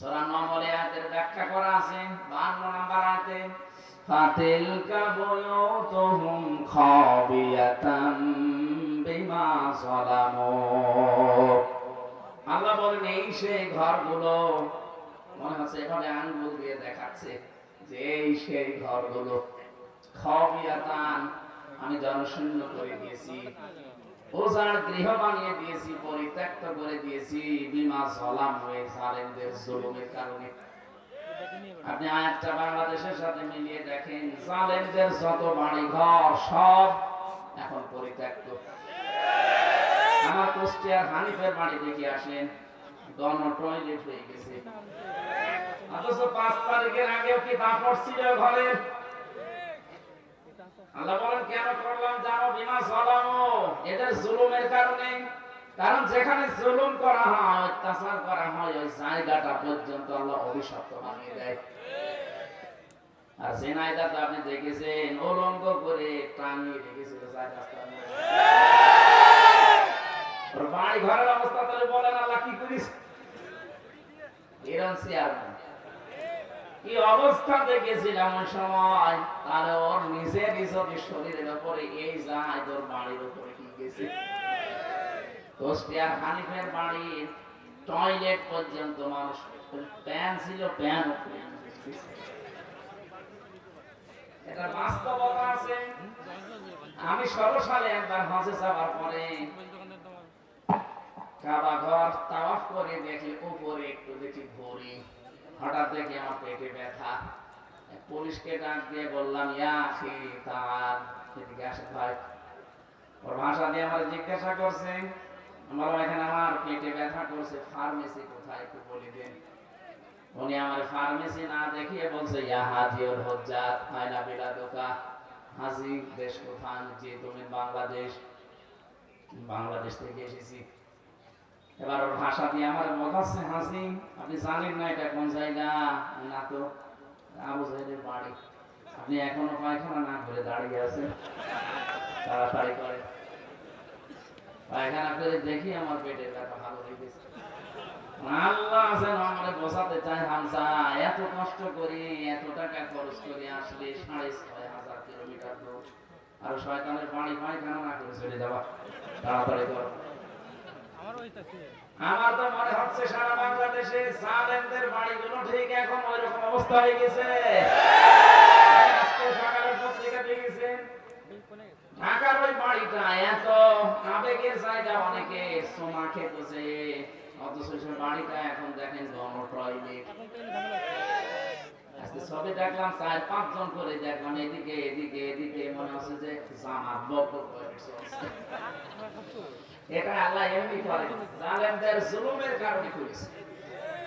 আয়াতের ব্যাখ্যা করা আছে 52 নম্বর আয়াতে বিমা যালামু আল্লাহ বলেন, এই সেই ঘরগুলো, মনে হচ্ছে এভাবে আঙ্গুল দিয়ে দেখাচ্ছে, যে এই সেই ঘরগুলো, খাবিয়াতান, আমি জনশূন্য করে দিয়েছি। ওজার গৃহ বানিয়ে দিয়েছি, পরিত্যক্ত করে দিয়েছি বিমা সলাম হয়ে জালেমদের জুলুমের কারণে। আপনি আয়াতটা বাংলাদেশের সাথে মিলিয়ে দেখেন, জালেমদের যত বাড়ি ঘর সব এখন পরিত্যক্ত। আমার কুষ্টিয়ার হানিফের বাড়ি দেখে আসেন গণ টয়লেট হয়ে গেছে। অথচ পাঁচ তারিখের আগেও কি দাপট ছিল ঘরের? আল্লাহ বলেন কেন করলাম, জানো, বিমা সলামো। এদের জুলুমের কারণে। কারণ যেখানে জুলুম করা হয় অত্যাচার করা হয়, ওই জায়গাটা পর্যন্ত আল্লাহ অভিশপ্ত বানিয়ে দেয়। আর জেনাইদা তো আপনি দেখেছেন, উলঙ্গ করে টাঙিয়ে রেখেছিল বাড়ি ঘরের অবস্থা তাহলে বলেন, আল্লাহ কি করিস? এরম চেয়ারম্যান। কি অবস্থা দেখেছিলাম ওই সময়। তাহলে ওর নিজের যদি শরীরের উপরে এই যায়, তোর বাড়ির উপরে কি গেছে? কোস্টিয়ার হানিফের বাড়ির টয়লেট পর্যন্ত মানুষ, প্যান ছিল, প্যান এটা বাস্তবতা আছে। আমি ষোলো সালে একবার হজে যাওয়ার পরে কাবা ঘর তাওয়াফ করে দেখি উপরে একটু দেখি ঘড়ি হঠাৎ দেখি আমার পেটে ব্যথা। পুলিশকে ডাক দিয়ে বললাম তার ভাই। ওর ভাষা দিয়ে আমার জিজ্ঞাসা করছে আমার এখানে আমার পেটে ব্যথা করছে ফার্মেসি কোথায় একটু দেন। উনি আমার ফার্মেসি না দেখিয়ে বলছে, ইয়া হাজি ওর হজ্জাত হায়না বিলা দোকা হাজি দেশ কোথায়? যে তুমি বাংলাদেশ বাংলাদেশ থেকে এসেছি। এবার ওর ভাষা দিয়ে আমার বোঝাচ্ছে হাসি। আপনি জানেন না এটা কোন জায়গা? না তো, আবু জাহেদের বাড়ি। আপনি এখনও পায়খানা না করে দাঁড়িয়ে আছেন। তাড়াতাড়ি করে পায়খানা করে দেখি আমার পেটের ব্যথা ভালো হয়ে গেছে আল্লাহ বোঝাতে চায় হামসা এত কষ্ট করি, এত টাকা খরচ করে আসলে সাড়ে ছয় হাজার কিলোমিটার দূর। আর শয়তানের পানি পায়খানা না করে চলে যাওয়া। তাড়াতাড়ি করো আমার তো মনে হচ্ছে সারা বাংলাদেশে সালেমদের বাড়িগুলো ঠিক এখন ওই রকম অবস্থা হয়ে গেছে। আজকে সকালে পত্রিকা দেখেছেন? ঢাকার ওই বাড়িটা এত আবেগের জায়গা অনেকে সোমা খেতেছে। অথচ সে বাড়িটা এখন দেখেন গণ টয়লেট আজকে সবে দেখলাম চার পাঁচজন করে দেখলাম এদিকে এদিকে এদিকে মনে হচ্ছে যে চলছে এটা আল্লাহ এমনি করে। জালেমদের জুলুমের কারণে করেছে।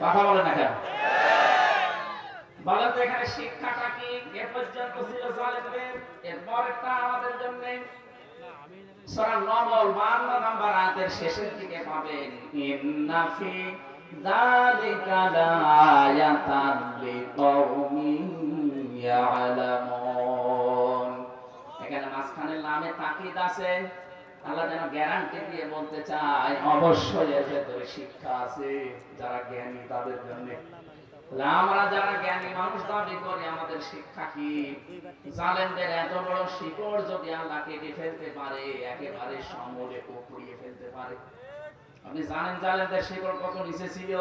কথা বলে না কেন? বলেন তো এখানে শিক্ষাটা কি? এ পর্যন্ত ছিল জালেমদের। এরপরেরটা আমাদের জন্য। সূরা নমল 52 নাম্বার আয়াতের শেষের দিকে পাবেন, ইন্না ফি যালিকা লায়াতান লিকাউমিন ইয়ালামুন। এখানে মাঝখানে নামে তাকিদ আছে। আল্লাহ যেন গ্যারান্টি দিয়ে বলতে চায়, অবশ্যই এর ভেতরে শিক্ষা আছে, যারা জ্ঞানী তাদের জন্য। আমরা যারা জ্ঞানী মানুষ দাবি করি, আমাদের শিক্ষা কি? জালেমদের এত বড় শিকড় যদি আল্লাহ কেটে ফেলতে পারে, একেবারে সমূলে পুড়িয়ে ফেলতে পারে। আপনি জানেন জালেমদের শিকড় কত নিচে ছিল?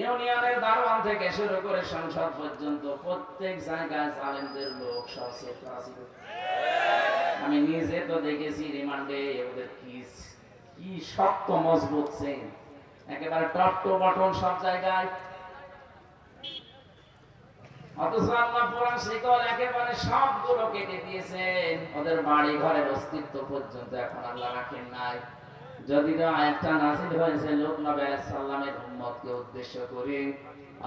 ইউনিয়নের দারোয়ান থেকে শুরু করে সংসদ পর্যন্ত প্রত্যেক জায়গায় জালেমদের লোক সব সেট করা ছিল। আমি নিজে তো দেখেছি রিমান্ডে ওদের কি কি শক্ত, মজবুত চেন একেবারে টপ টু বটন সব জায়গায়। অথচ আল্লাহ পুরান শিকল একেবারে সবগুলো কেটে দিয়েছেন ওদের বাড়ি ঘরের অস্তিত্ব পর্যন্ত এখন আল্লাহ রাখেন নাই। যদি নাজিল হয়েছে লোক নবী সাল্লামের উম্মতকে উদ্দেশ্য করে,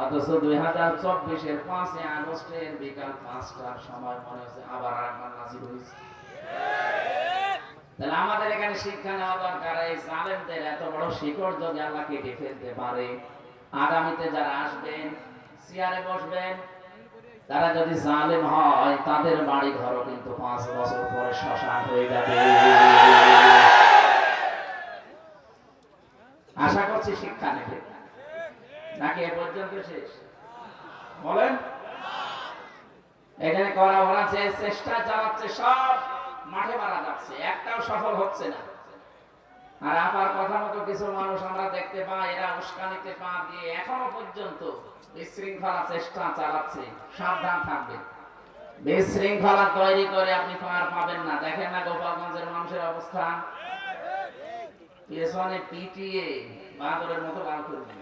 অথচ দুই হাজার চব্বিশের পাঁচই আগস্টের বিকাল পাঁচটার সময় মনে হচ্ছে আবার নাজিল হয়েছে। তাহলে আমাদের এখানে শিক্ষা নেওয়া দরকার। এই জালেমদের এত বড় শিকড় যদি আল্লাহ কেটে ফেলতে পারে, আগামীতে যারা আসবেন চেয়ারে বসবেন, তারা যদি জালেম হয়, তাদের বাড়ি ঘরও কিন্তু পাঁচ বছর পরে শ্মশান হয়ে যাবে। আশা করছি শিক্ষা নেবে। নাকি এ পর্যন্ত শেষ? বলেন। এখানে করা, ওরা চেষ্টা চালাচ্ছে সব মাঠে মারা যাচ্ছে, একটাও সফল হচ্ছে না। আর আপার কথা মতো কিছু মানুষ আমরা দেখতে পাই, এরা উস্কানিতে পা দিয়ে এখনও পর্যন্ত বিশৃঙ্খলা চেষ্টা চালাচ্ছে, সাবধান থাকবে। বিশৃঙ্খলা তৈরি করে আপনি পার পাবেন না। দেখেন না গোপালগঞ্জের মানুষের অবস্থা? পেছনে পিটিয়ে বাদরের মতো গাল করবে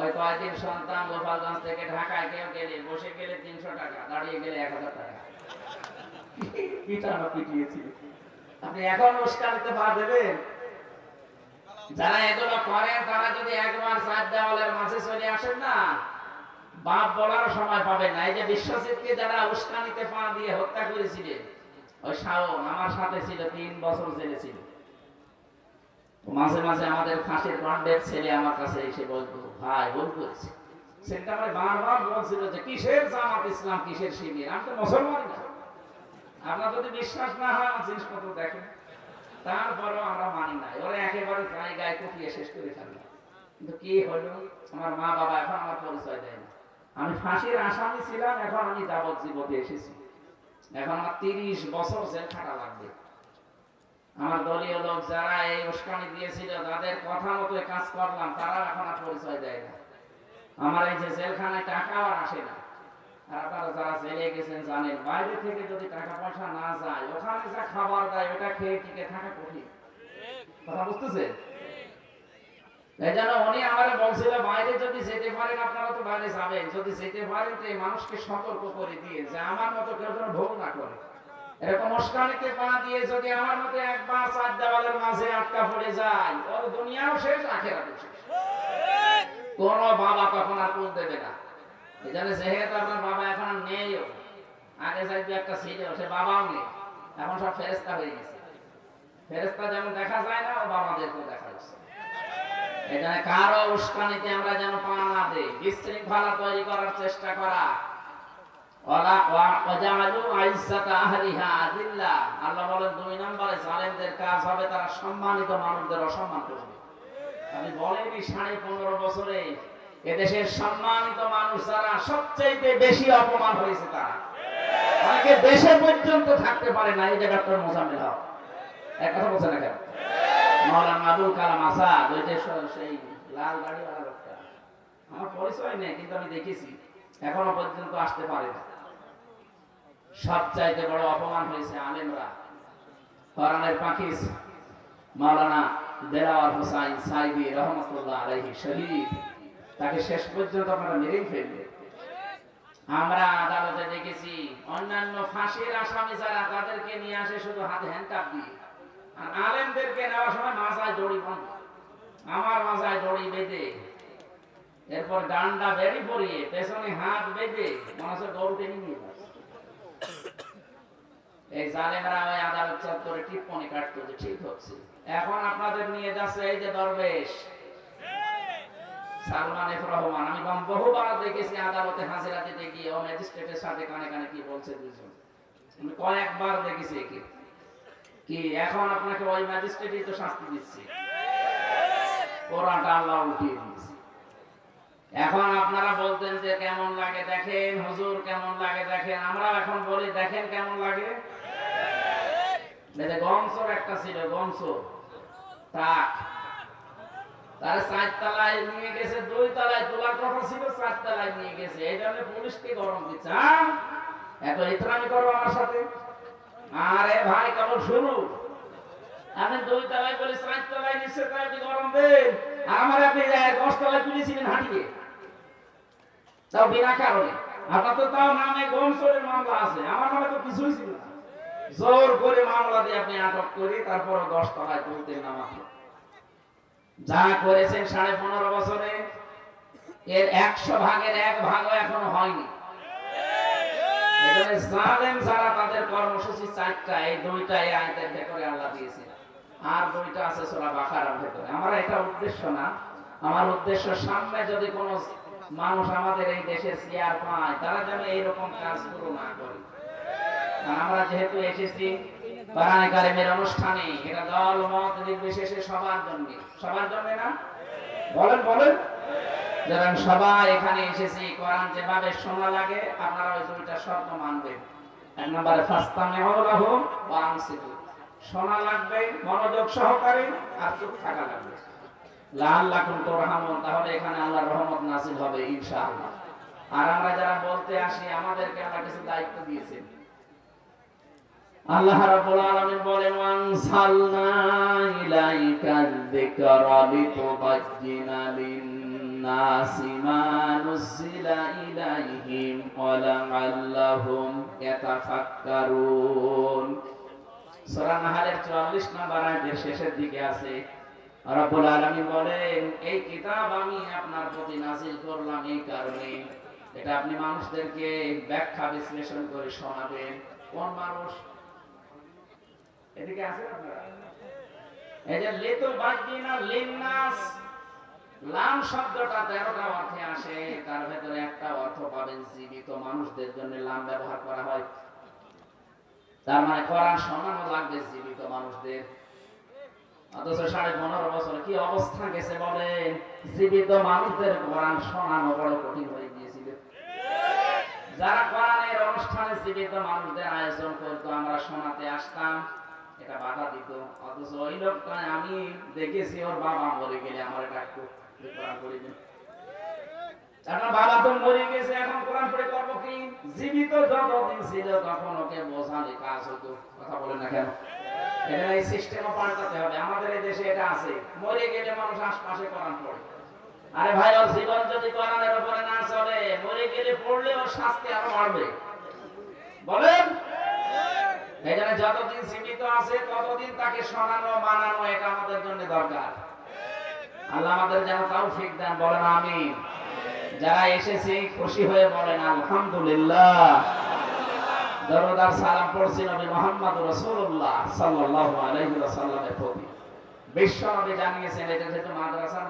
ওই কয়েকদিন সন্তান গোপালগঞ্জ থেকে ঢাকায় কেউ গেলে, বসে গেলে তিনশো টাকা, দাঁড়িয়ে গেলে এক হাজার টাকা। যারা এগুলো করেন, তারা যদি একবার দেওয়ালের মাঝে চলে আসেন না, বাপ বলার সময় না। এই যে বিশ্বজিৎকে যারা উস্কানিতে পা দিয়ে হত্যা করেছিলেন, ওই শাওন আমার সাথে ছিল, তিন বছর জেলে ছিল। মাঝে মাঝে আমাদের ফাঁসির পান্ডের ছেলে আমার কাছে এসে বলতো, ভাই, ভুল করেছে। আমার বারবার বলছিল যে, কিসের জামাত ইসলাম? কিসের শিবির? আমি তো মুসলমান না। আপনার যদি বিশ্বাস না হয় আমার জিনিসপত্র দেখেন, তারপরেও আমরা মানি না। ওরা একেবারে জায়গায় কুপিয়ে শেষ করে ফেলল কিন্তু কি হলো? আমার মা বাবা এখন আমার পরিচয় দেয় না। আমি ফাঁসির আসামি ছিলাম, এখন আমি যাবজ্জীবতে এসেছি। এখন আমার তিরিশ বছর জেল খাটা লাগবে। আমার দলীয় লোক যারা এই উস্কানি দিয়েছিল তাদের কথা মতো কাজ করলাম তারা এখন আর পরিচয় দেয় না। আমার এই যে জেলখানায় টাকাও আর আসে না। আপনারা যারা জেলে গেছেন জানেন। বাইরে থেকে যদি টাকা পয়সা না যায়, ওখানে যা খাবার দেয়, ওটা খেয়ে টিকে থাকা কঠিন। কথা ওর দুনিয়াও শেষ কোন বাবা তখন আর দেবে না। যেহেতু আপনার বাবা এখন নেইও আগে একটা ছিল সে বাবাও নেই। এখন সব ফেরেস্তা হয়ে গেছে। ফেরেস্তা যেমন দেখা যায় না, ও বাবাদেরকেও দেখা যাচ্ছে এখানে কারও উস্কানিতে আমরা যেন পা না দেই, বিশৃঙ্খলা তৈরি করার চেষ্টা করা। সম্মানিত আমি বলেনি সাড়ে পনেরো বছরে এদেশের সম্মানিত মানুষ যারা সবচেয়ে বেশি অপমান হয়েছে তারা। দেশে পর্যন্ত থাকতে পারে না, এই যে ডক্টর মোজাম্মেল হক। এক কথা বলছে না কেন? মৌলানা আবুল কালাম আসাদ, ওই যে সেই লাল গাড়িওয়ালা লোকটা। আমার পরিচয় নেই, কিন্তু আমি দেখেছি, এখনও পর্যন্ত আসতে পারে না। সবচাইতে বড় অপমান হয়েছে আলেমরা। কোরআনের পাখিস দেলাওয়ার হোসাইন সাইদি রহমতুল্লাহ আলাইহি শহীদ। তাকে শেষ পর্যন্ত আপনারা মেরেই ফেলবে আমরা আদালতে দেখেছি, অন্যান্য ফাঁসির আসামি যারা, তাদেরকে নিয়ে আসে শুধু হাতে হ্যান্ডকাপ দিয়ে। আর আলেমদেরকে নেওয়ার সময় মাথায় দড়ি বন্ধ। আমার মাথায় দড়ি বেঁধে, এরপর ডান্ডা বেরি পরিয়ে পেছনে হাত বেঁধে মনে হচ্ছে গরু টেনে নিয়ে যাচ্ছে। এই জালেমরা ওই আদালত চত্বরে টিপ্পনি কাটতো ঠিক হচ্ছে। এখন আপনাদের নিয়ে যাচ্ছে এই যে দরবেশ। রহমান, আমি বহুবার দেখেছি আদালতে ও ম্যাজিস্ট্রেটের সাথে কানে কানে কি বলছে দুজন আমি কয়েকবার দেখেছি একে। কি, এখন আপনাকে ওই ম্যাজিস্ট্রেটই তো শাস্তি দিচ্ছে। আল্লাহ উঠিয়ে দিয়েছে। এখন আপনারা বলতেন যে কেমন লাগে, দেখেন, হুজুর কেমন লাগে, দেখেন। আমরা এখন বলি, দেখেন কেমন লাগে? গমসর একটা ছিল গমসর তাক। তার নিয়ে গেছে, দুই তোলার কথা ছিল নিয়ে গেছে। এই জন্য পুলিশকে গরম দিচ্ছে? এত ইতরামি করো আমার সাথে। আরে ভাই শুরু আপনি দুই তলায় বলে তলায় আপনি গরম দেন আমার আপনি দশ তলায় তুলেছিলেন হাঁটিয়ে। তাও বিনা কারণে। আপনার তো তাও নামে গমসরের মামলা আছে। আমার নামে তো কিছুই ছিল জোর করে মামলা দিয়ে আপনি আটক করে তারপর দশ তলায় তুলতেন মাত্র যা করেছেন সাড়ে পনেরো বছরে, এর একশো ভাগের এক ভাগও এখনও হয়নি। তাদের কর্মসূচি চারটা, এই আয়তের ভেতরে আল্লাহ আর দুইটা আছে ভেতরে। আমার এটা উদ্দেশ্য না। আমার উদ্দেশ্য, সামনে যদি কোনো মানুষ আমাদের এই দেশে চেয়ার পায়, তারা যেন এইরকম কাজগুলো না করে। আমরা যেহেতু এসেছি অনুষ্ঠানে এটা দল মত নির্বিশেষে সবার জন্য। সবার জন্য না? বলেন বলেন। সবাই এখানে এসেছি, কোরআন যেভাবে শোনা লাগে, আপনারা ওই দুইটা মানবেন। এক নম্বরে ফাস্তামে আনসিতু শোনা লাগবে, মনোযোগ সহকারে, আর চুপ থাকা লাগবে। লাআল্লাকুম তুরহামুন। তাহলে এখানে আল্লাহর রহমত নাযিল হবে, ইনশাআল্লাহ। আর আমরা যারা বলতে আসি, আমাদেরকে আল্লাহ কিছু দায়িত্ব দিয়েছেন। আল্লাহ রাব্বুল আলামিন ইলাইকাল যিকরা লিতুবাজ্জিনা লিন-নাসি ইলাইহিম ইয়াতাফাক্কারুন। সূরা নাহলের 44 নম্বর আয়াতের শেষের দিকে আছে। রব্বুল আলামিন বলেন, এই কিতাব আমি আপনার প্রতি নাযিল করলাম এই কারণে। এটা আপনি মানুষদেরকে ব্যাখ্যা বিশ্লেষণ করে শোনাবেন। কোন মানুষ এদিকে আপনারা। এই যে বাগিনা লাম শব্দটা তেরোটা অর্থে আসে, তার ভেতরে একটা অর্থ পাবেন জীবিত মানুষদের জন্য লাম ব্যবহার করা হয়। তার মানে শোনানো লাগবে জীবিত মানুষদের। অথচ সাড়ে পনেরো বছর কি অবস্থা গেছে জীবিত মানুষদের কোরআন শোনানো বড় কঠিন হয়ে গিয়েছিল। যারা কোরআনের অনুষ্ঠানে জীবিত মানুষদের আয়োজন করতো, আমরা শোনাতে আসতাম। এটা বাধা দিত। অথচ ওই লোকটা আমি দেখেছি, ওর বাবা মরে গেলে আমার এটা একটু আমাদের এই দেশে এটা আছে। আরে ভাই, ওর জীবন যদি কোরআনের উপরে না চলে, মরে গেলে পড়লে ওর শাস্তি আরও বাড়বে। বলেন? জন্য যতদিন সীমিত আছে, ততদিন তাকে শোনানো মানানো, এটা আমাদের জন্য দরকার। আল্লাহ আমাদের যেন তাও ঠিক দেন, বলেন আমি যারা এসেছি, খুশি হয়ে বলেন, আলহামদুলিল্লাহ। দরদার সালাম পড়ছি নবী মোহাম্মদ প্রতি। বিশ্ব নবী জানিয়েছেন, এটা যেহেতু মাদ্রাসার